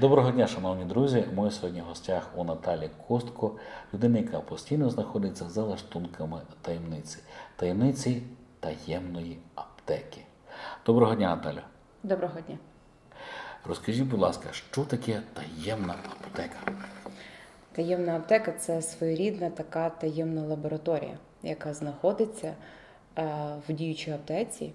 Доброго дня, шановні друзі. Ми сьогодні в гостях у Наталі Костко, людина, яка постійно знаходиться за лаштунками таємниці, таємниці таємної аптеки. Доброго дня, Наталя. Доброго дня. Розкажіть, будь ласка, що таке таємна аптека? Таємна аптека це своєрідна така таємна лабораторія, яка знаходиться е, в діючій аптеці,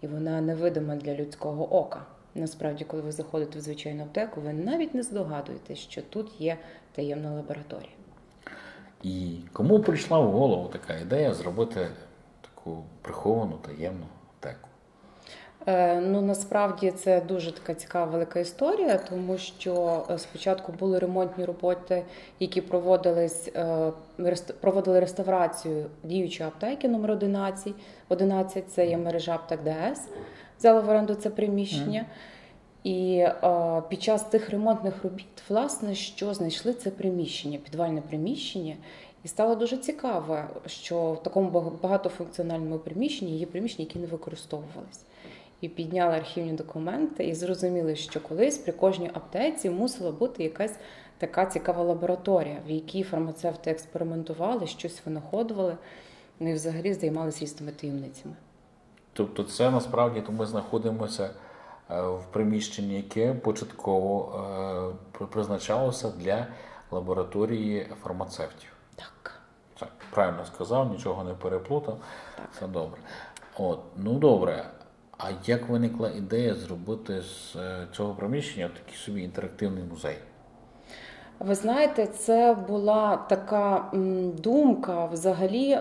і вона невидима для людського ока. Насправді, коли ви заходите в звичайну аптеку, ви навіть не здогадуєтесь, що тут є таємна лабораторія. І кому прийшла в голову така ідея зробити таку приховану таємну аптеку? Е, ну насправді це дуже така цікава велика історія, тому що е, спочатку були ремонтні роботи, які проводились е, проводили реставрацію діючої аптеки номер 11. 11 це є мережа аптек ДС, взяла в оренду це приміщення. І е, під час тих ремонтних робіт, власне, що знайшли це приміщення, підвальне приміщення, і стало дуже цікаво, що в такому багатофункціональному приміщенні є приміщення, які не використовувались і підняли архівні документи, і зрозуміли, що колись при кожній аптеці мусила бути якась така цікава лабораторія, в якій фармацевти експериментували, щось винаходували, ну і взагалі займалися різними таємницями. Тобто, це насправді то ми знаходимося е, в приміщенні, яке початково е, призначалося для лабораторії фармацевтів. Так. Так, правильно сказав, нічого не переплутав. Так. Все добре. От, ну добре. А як виникла ідея зробити з е, цього приміщення такий собі інтерактивний музей? Ви знаєте, це була така думка, взагалі, е,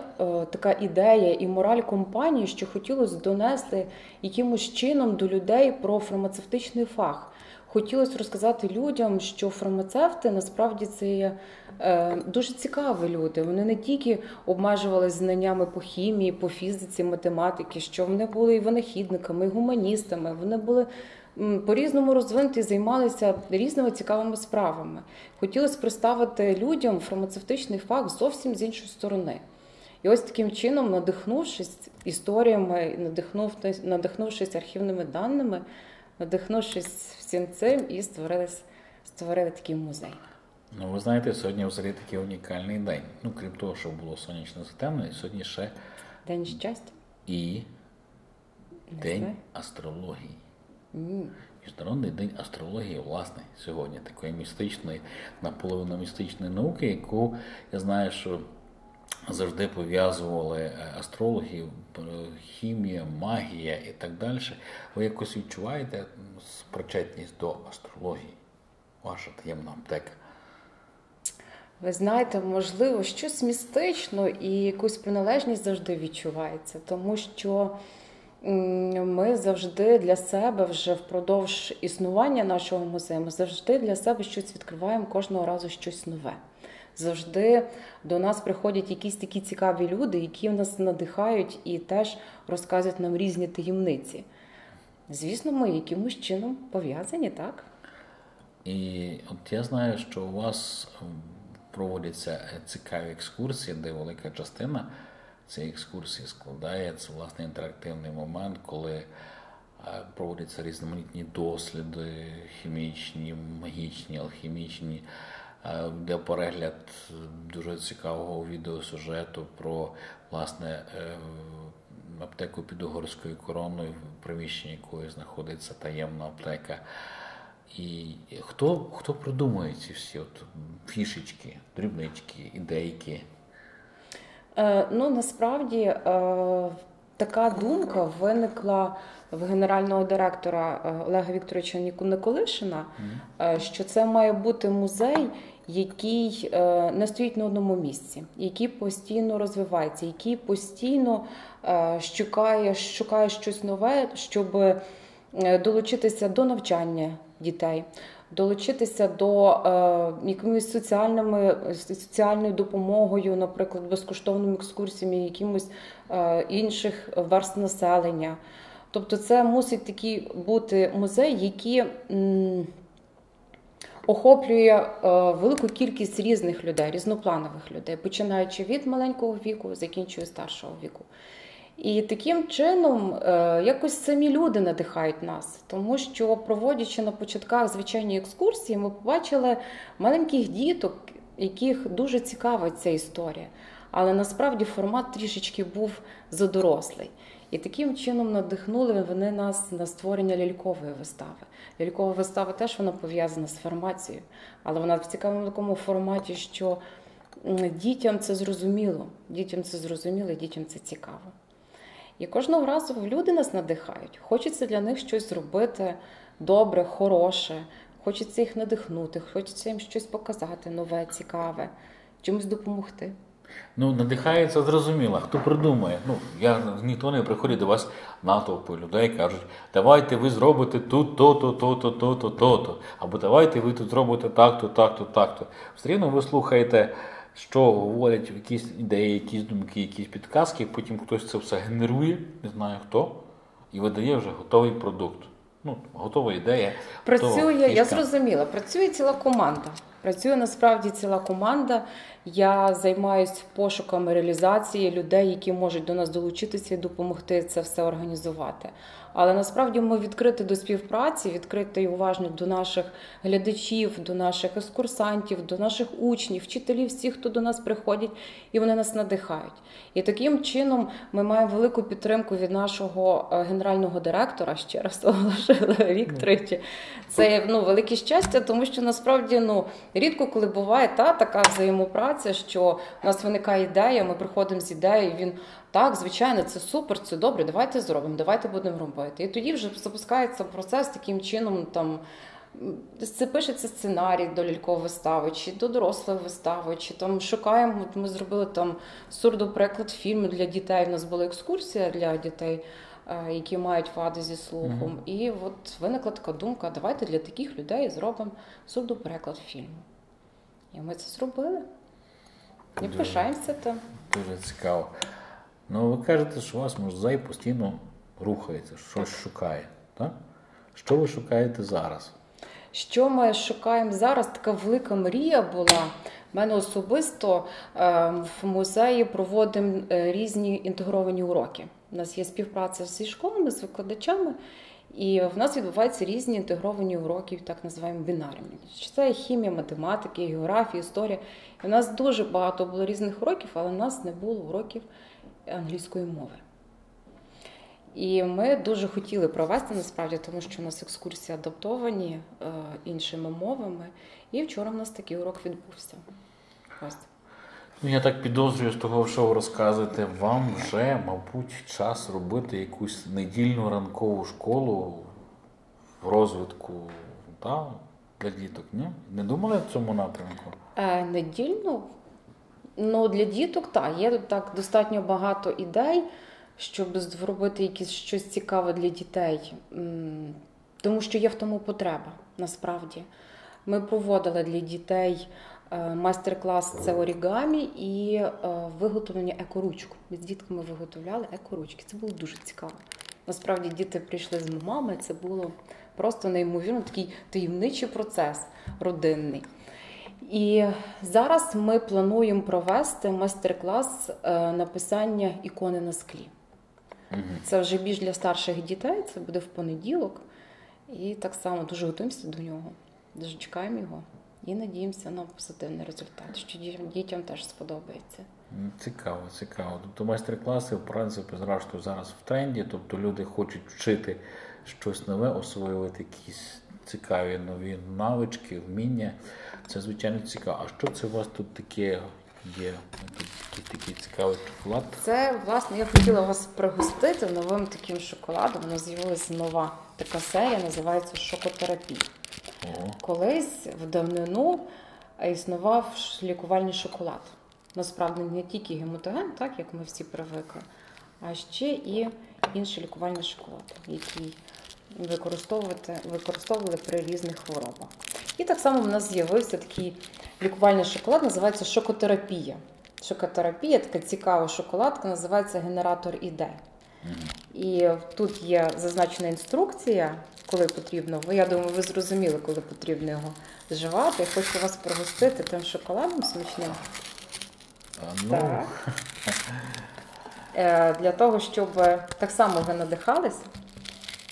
така ідея і мораль компанії, що хотілося донести якимось чином до людей про фармацевтичний фах. Хотілося розказати людям, що фармацевти насправді це є е, дуже цікаві люди. Вони не тільки обмежувалися знаннями по хімії, по фізиці, математики, що вони були і винахідниками, і гуманістами. Вони були по-різному розвинуті, займалися різними цікавими справами. Хотілося представити людям фармацевтичний фах зовсім з іншої сторони. І ось таким чином, надихнувшись історіями, надихнувшись, архівними даними надихнувшись всім цим, і створили, створили такий музей. Ну, ви знаєте, сьогодні взагалі такий унікальний день. Ну, крім того, що було сонячно затемно, і сьогодні ще День щастя. І Не День знаю. астрології. Міжнародний день астрології, власне, сьогодні такої містичної, наполовину містичної науки, яку я знаю, що завжди пов'язували е, астрологів, хімія, магія і так далі. Ви якось відчуваєте причетність до астрології, ваша таємна аптека? Ви знаєте, можливо, щось містично і якусь приналежність завжди відчувається, тому що ми завжди для себе вже впродовж існування нашого музею, ми завжди для себе щось відкриваємо кожного разу щось нове завжди до нас приходять якісь такі цікаві люди, які нас надихають і теж розказують нам різні таємниці. Звісно, ми якимось чином пов'язані, так? І от я знаю, що у вас проводяться цікаві екскурсії, де велика частина цієї екскурсії складається власне інтерактивний момент, коли е, проводяться різноманітні досліди, хімічні, магічні, алхімічні. Е, де перегляд дуже цікавого відеосюжету про власне е, аптеку під угорською короною, в приміщенні якої знаходиться таємна аптека. І хто хто продумує ці всі от фішечки, дрібнички, ідейки? Е, Ну насправді е, така думка виникла в генерального директора е, Олега Вікторовича Николишина, mm-hmm. що це має бути музей, який не стоїть на одному місці, який постійно розвивається, який постійно шукає, шукає щось нове, щоб долучитися до навчання дітей. Долучитися до е, якимись соціальними соціальною допомогою, наприклад, безкоштовними екскурсіями, якимось е, інших верст населення. Тобто, це мусить такий бути музей, який м, охоплює е, велику кількість різних людей, різнопланових людей, починаючи від маленького віку, закінчуючи старшого віку. І таким чином е, якось самі люди надихають нас, тому що проводячи на початках звичайні екскурсії, ми побачили маленьких діток, яких дуже цікава ця історія. Але насправді формат трішечки був задорослий. І таким чином надихнули вони нас на створення лялькової вистави. Лялькова вистава теж вона пов'язана з формацією, але вона в цікавому такому форматі, що дітям це зрозуміло, дітям це зрозуміло, дітям це цікаво. І кожного разу люди нас надихають. Хочеться для них щось зробити добре, хороше, хочеться їх надихнути, хочеться їм щось показати, нове, цікаве, чимось допомогти. Ну, надихається зрозуміло. Хто придумає? Ну, я ніхто не приходить до вас натовпи людей, кажуть, давайте ви зробите тут то-то, то-то, то-то, то-то. Або давайте ви тут зробите так-то, так-то, так-то. Все рівно ви слухаєте, що говорять якісь ідеї, якісь думки, якісь підказки, потім хтось це все генерує, не знаю хто, і видає вже готовий продукт. Ну, готова ідея. Працює, я зрозуміла, працює ціла команда. Працює насправді ціла команда. Я займаюся пошуками реалізації людей, які можуть до нас долучитися і допомогти це все організувати. Але насправді ми відкриті до співпраці, відкриті і уважні до наших глядачів, до наших екскурсантів, до наших учнів, вчителів, всіх, хто до нас приходять, і вони нас надихають. І таким чином ми маємо велику підтримку від нашого е, генерального директора, ще раз оголошила Вікторовича. Це ну, велике щастя, тому що насправді ну, рідко коли буває та така взаємопраця, що у нас виникає ідея, ми приходимо з ідеєю, він так, звичайно, це супер, це добре. Давайте зробимо, давайте будемо робити. І тоді вже запускається процес таким чином. Там це пишеться сценарій до лялькової вистави, чи до дорослої вистави, чи там шукаємо. От Ми зробили там сурдоприклад фільму для дітей. У нас була екскурсія для дітей. Е, які мають вади зі слухом, mm-hmm. і от виникла така думка: давайте для таких людей зробимо сурдопереклад фільму. І ми це зробили. І пишаємося там. Дуже цікаво. Ну, ви кажете, що у вас музей постійно рухається, щось шукає. так? Що ви шукаєте зараз? Що ми шукаємо зараз? Така велика мрія була. У мене особисто е, в музеї проводимо е, різні інтегровані уроки. У нас є співпраця зі школами, з викладачами, і в нас відбуваються різні інтегровані уроки, так називаємо бінарами. Це хімія, математики, географія, історія. І у нас дуже багато було різних уроків, але в нас не було уроків англійської мови. І ми дуже хотіли провести насправді, тому що у нас екскурсії адаптовані е, іншими мовами. І вчора в нас такий урок відбувся. Ось. Ну, я так підозрюю з того, що ви розказуєте, вам вже, мабуть, час робити якусь недільну ранкову школу в розвитку та, для діток, ні? Не думали в цьому напрямку? Е, Недільну? Ну, для діток, так, є так достатньо багато ідей, щоб зробити якісь щось цікаве для дітей, тому що є в тому потреба насправді. Ми проводили для дітей е, майстер-клас це орігамі і е, виготовлення екоручку. Ми з дітками виготовляли екоручки. Це було дуже цікаво. Насправді діти прийшли з мамами, це було просто неймовірно такий таємничий процес родинний. І зараз ми плануємо провести майстер-клас е, написання ікони на склі. Це вже більш для старших дітей, це буде в понеділок. І так само дуже готуємося до нього. Дуже чекаємо його і надіємося на позитивний результат, що дітям теж сподобається. Цікаво, цікаво. Тобто майстер-класи, в принципі, зрештою зараз в тренді, тобто люди хочуть вчити щось нове, освоювати якісь цікаві нові навички, вміння. Це звичайно цікаво. А що це у вас тут таке є? Тут такий цікавий шоколад? Це, власне, я хотіла вас пригостити новим таким шоколадом. У нас з'явилася нова така серія, називається Шокотерапія. Ого. Колись в давнину існував лікувальний шоколад. Насправді не тільки гематоген, так як ми всі привикли, а ще і інший лікувальний шоколад, який використовувати, використовували при різних хворобах. І так само в нас з'явився такий лікувальний шоколад, називається шокотерапія. Шокотерапія така цікава шоколадка, називається генератор ідей. І тут є зазначена інструкція, коли потрібно. Я думаю, ви зрозуміли, коли потрібно його вживати. Я хочу вас пригостити тим шоколадом смачним. Ну... Так. е, для того, щоб так само ви надихались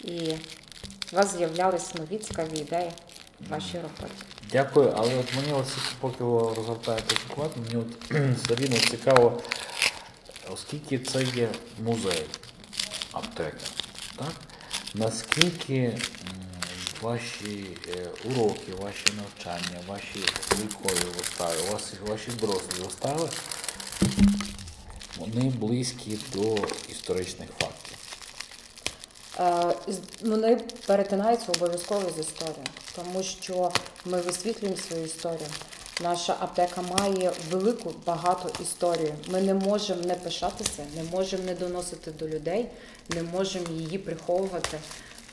і у вас з'являлись нові цікаві ідеї в вашій роботі. Дякую, але от мені от поки ви розгортаєте доклад, мені от все цікаво, оскільки це є музей аптеки, так? наскільки ваші е, уроки, ваші навчання, ваші вікові вистави, ваші, ваші дорослі вистави, вони близькі до історичних фактів. Е, Вони перетинаються обов'язково з історією, тому що ми висвітлюємо свою історію. Наша аптека має велику багато історію. Ми не можемо не пишатися, не можемо не доносити до людей, не можемо її приховувати.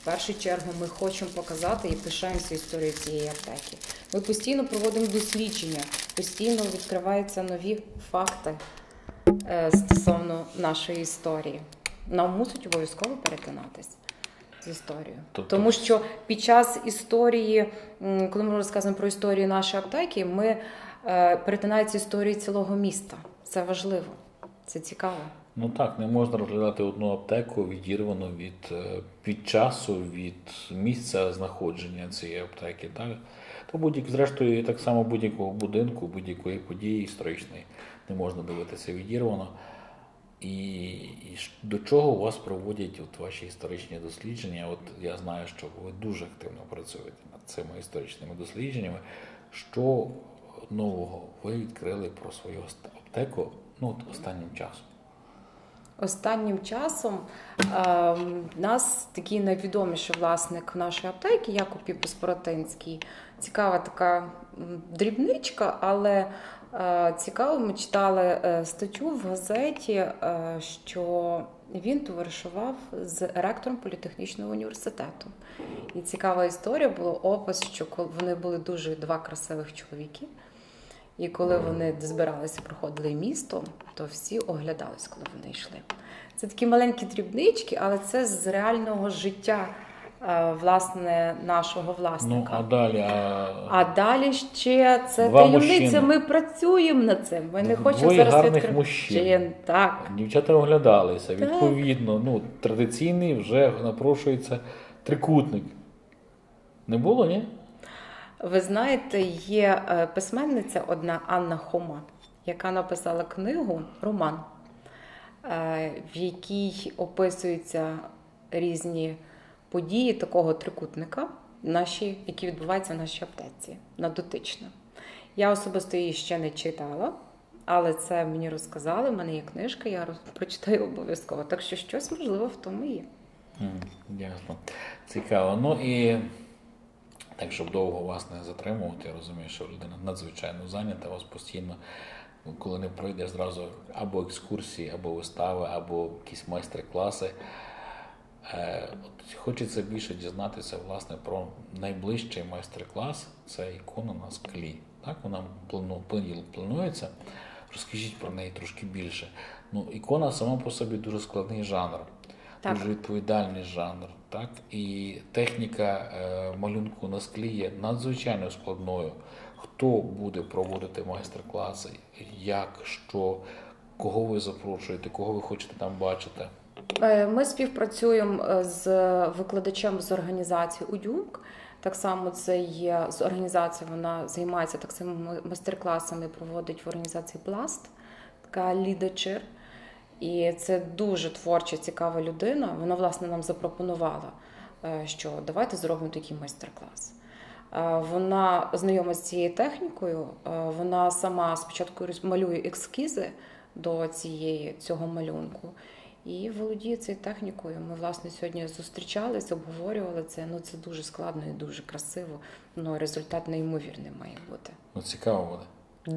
В першу чергу ми хочемо показати і пишаємося історією цієї аптеки. Ми постійно проводимо дослідження, постійно відкриваються нові факти е, стосовно нашої історії. Нам мусить обов'язково перетинатись з історією. Тобто- Тому що під час історії, коли ми розказуємо про історію нашої аптеки, ми е, перетинаються історії цілого міста. Це важливо, це цікаво. Ну так, не можна розглядати одну аптеку відірвану від е, під часу, від місця знаходження цієї аптеки. Так? То будь-як, зрештою, так само будь-якого будинку, будь-якої події історичної не можна дивитися відірвано. І, і до чого у вас проводять от ваші історичні дослідження? От я знаю, що ви дуже активно працюєте над цими історичними дослідженнями. Що нового ви відкрили про свою аптеку ну, от останнім часом? Останнім часом е, нас такий найвідоміший власник нашої аптеки, Якub Піпус-Поротинський. Цікава така дрібничка, але цікаво, ми читали е, статтю в газеті, е, що він товаришував з ректором політехнічного університету. І цікава історія була опис, що вони були дуже два красивих чоловіки. І коли вони збиралися, проходили місто, то всі оглядались, коли вони йшли. Це такі маленькі дрібнички, але це з реального життя е, власне нашого Ну, власника. а далі, а, А далі ще це Два таємниця. мужчини. Ми працюємо над цим. Ми не Двоє хочемо зараз гарних відкрити. мужчин. Так. дівчата оглядалися. Відповідно, ну, традиційний вже напрошується трикутник. Не було, ні? Ви знаєте, є е, письменниця одна Анна Хома, яка написала книгу Роман, е, в якій описуються різні події такого трикутника, наші, які відбуваються в нашій аптеці на дотичне. Я особисто її ще не читала, але це мені розказали. в мене є книжка, я прочитаю обов'язково. Так що щось можливо в тому є. Ясно. Цікаво. Ну і так, щоб довго вас не затримувати, я розумію, що людина надзвичайно зайнята, вас постійно, ну, коли не пройде зразу або екскурсії, або вистави, або якісь майстер-класи. Е, От хочеться більше дізнатися власне про найближчий майстер-клас. Це ікона на склі. Так, вона планується. Розкажіть про неї трошки більше. Ну, ікона сама по собі дуже складний жанр, Так. дуже відповідальний жанр. Так? І техніка е, малюнку на склі є надзвичайно складною. Хто буде проводити майстер-класи, як, що, кого ви запрошуєте, кого ви хочете там бачити? Е, Ми співпрацюємо е, з викладачем з організації УДЮМК. Так само це є з організації, вона займається так само майстер-класами, проводить в організації Пласт, така Ліда Чир. І це дуже творча, цікава людина. Вона, власне, нам запропонувала, е, що давайте зробимо такий майстер-клас. Вона знайома з цією технікою. Вона сама спочатку малює ескізи до цієї, цього малюнку і володіє цією технікою. Ми, власне, сьогодні зустрічались, обговорювали це. Ну, це дуже складно і дуже красиво. Ну, результат неймовірний має бути. Ну, цікаво буде.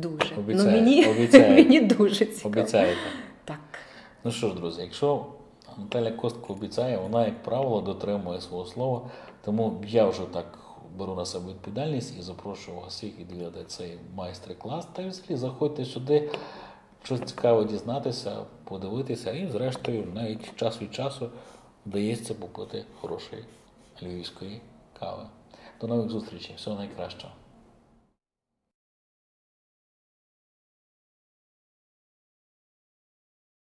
Дуже. Обіцяю, ну, мені, обіцяю. мені дуже цікаво. Обіцяєте. Так. Ну що ж, друзі, якщо Наталя Костко обіцяє, вона, як правило, дотримує свого слова. Тому я вже так беру на себе відповідальність і запрошую вас всіх відвідати цей майстер-клас. Та й взагалі заходьте сюди, щось цікаве дізнатися, подивитися, і зрештою навіть час від часу вдається попити хорошої львівської кави. До нових зустрічей, всього найкращого.